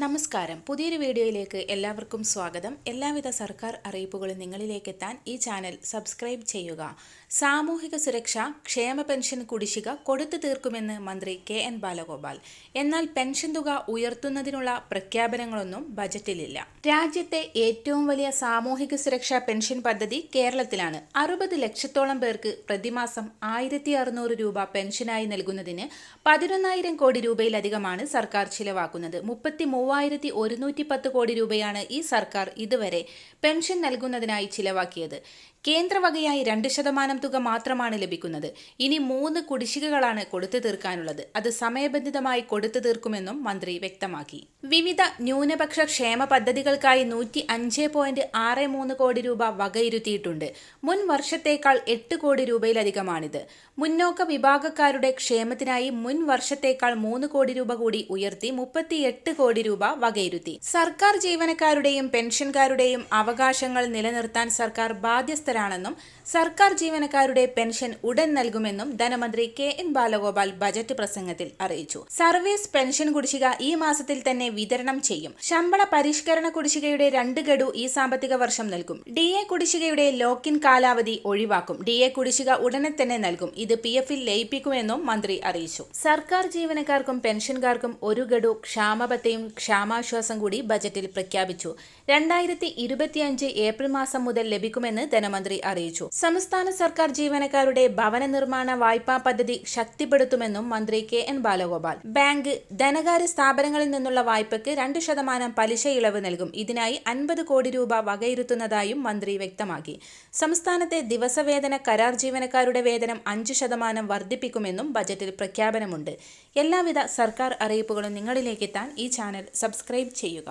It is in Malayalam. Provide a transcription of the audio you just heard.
നമസ്കാരം. പുതിയൊരു വീഡിയോയിലേക്ക് എല്ലാവർക്കും സ്വാഗതം. എല്ലാവിധ സർക്കാർ അറിയിപ്പുകളും നിങ്ങളിലേക്ക് എത്താൻ ഈ ചാനൽ സബ്സ്ക്രൈബ് ചെയ്യുക. സാമൂഹിക സുരക്ഷ ക്ഷേമ പെൻഷൻ കുടിശ്ശിക കൊടുത്തു തീർക്കുമെന്ന് മന്ത്രി കെ എൻ ബാലഗോപാൽ. എന്നാൽ പെൻഷൻ തുക ഉയർത്തുന്നതിനുള്ള പ്രഖ്യാപനങ്ങളൊന്നും ബജറ്റിലില്ല. രാജ്യത്തെ ഏറ്റവും വലിയ സാമൂഹിക സുരക്ഷാ പെൻഷൻ പദ്ധതി കേരളത്തിലാണ്. അറുപത് ലക്ഷത്തോളം പേർക്ക് പ്രതിമാസം ആയിരത്തി അറുന്നൂറ് രൂപ പെൻഷനായി നൽകുന്നതിന് പതിനൊന്നായിരം കോടി രൂപയിലധികമാണ് സർക്കാർ ചിലവാക്കുന്നത്. മുപ്പത്തി മൂവായിരത്തി ഒരുന്നൂറ്റി പത്ത് കോടി രൂപയാണ് ഈ സർക്കാർ ഇതുവരെ പെൻഷൻ നൽകുന്നതിനായി ചിലവാക്കിയത്. കേന്ദ്രവകയായി രണ്ട് ശതമാനം തുക മാത്രമാണ് ലഭിക്കുന്നത്. ഇനി മൂന്ന് കുടിശ്ശികകളാണ് കൊടുത്തു തീർക്കാനുള്ളത്. അത് സമയബന്ധിതമായി കൊടുത്തു തീർക്കുമെന്നും മന്ത്രി വ്യക്തമാക്കി. വിവിധ ന്യൂനപക്ഷ ക്ഷേമ പദ്ധതികൾക്കായി നൂറ്റി അഞ്ച് പോയിന്റ് ആറ് മൂന്ന് കോടി രൂപ വകയിരുത്തിയിട്ടുണ്ട്. മുൻ വർഷത്തേക്കാൾ എട്ട് കോടി രൂപയിലധികമാണിത്. മുന്നോക്ക വിഭാഗക്കാരുടെ ക്ഷേമത്തിനായി മുൻ വർഷത്തേക്കാൾ മൂന്ന് കോടി രൂപ കൂടി ഉയർത്തി മുപ്പത്തിയെട്ട് കോടി രൂപ വകയിരുത്തി. സർക്കാർ ജീവനക്കാരുടെയും പെൻഷൻകാരുടെയും അവകാശങ്ങൾ നിലനിർത്താൻ സർക്കാർ ബാധ്യസ്ഥരാണെന്നും സർക്കാർ ജീവനക്കാരുടെ പെൻഷൻ ഉടൻ നൽകുമെന്നും ധനമന്ത്രി കെ എൻ ബാലഗോപാൽ ബജറ്റ് പ്രസംഗത്തിൽ അറിയിച്ചു. സർവീസ് പെൻഷൻ കുടിശ്ശിക ഈ മാസത്തിൽ തന്നെ വിതരണം ചെയ്യും. ശമ്പള പരിഷ്കരണ കുടിശ്ശികയുടെ രണ്ട് ഗഡു ഈ സാമ്പത്തിക വർഷം നൽകും. ഡി എ കുടിശ്ശികയുടെ ലോക്കിൻ കാലാവധി ഒഴിവാക്കും. ഡി എ കുടിശ്ശിക ഉടനെ തന്നെ നൽകും. ഇത് പി എഫിൽ ലയിപ്പിക്കുമെന്നും മന്ത്രി അറിയിച്ചു. സർക്കാർ ജീവനക്കാർക്കും പെൻഷൻകാർക്കും ഒരു ഗഡു ക്ഷാമബത്തയും ക്ഷാമാശ്വാസം കൂടി ബജറ്റിൽ പ്രഖ്യാപിച്ചു. രണ്ടായിരത്തി ഇരുപത്തിയഞ്ച് ഏപ്രിൽ മാസം മുതൽ ലഭിക്കുമെന്ന് ധനമന്ത്രി അറിയിച്ചു. സംസ്ഥാന സർക്കാർ ജീവനക്കാരുടെ ഭവന നിർമ്മാണ വായ്പാ പദ്ധതി ശക്തിപ്പെടുത്തുമെന്നും മന്ത്രി കെ എൻ ബാലഗോപാൽ. ബാങ്ക് ധനകാര്യ സ്ഥാപനങ്ങളിൽ നിന്നുള്ള വായ്പയ്ക്ക് രണ്ട് ശതമാനം പലിശ ഇളവ് നൽകും. ഇതിനായി അൻപത് കോടി രൂപ വകയിരുത്തുന്നതായും മന്ത്രി വ്യക്തമാക്കി. സംസ്ഥാനത്തെ ദിവസവേതന കരാർ ജീവനക്കാരുടെ വേതനം അഞ്ച് ശതമാനം വർദ്ധിപ്പിക്കുമെന്നും ബജറ്റിൽ പ്രഖ്യാപനമുണ്ട്. എല്ലാവിധ സർക്കാർ അറിയിപ്പുകളും നിങ്ങളിലേക്ക് എത്താൻ ഈ ചാനൽ സബ്സ്ക്രൈബ് ചെയ്യുക.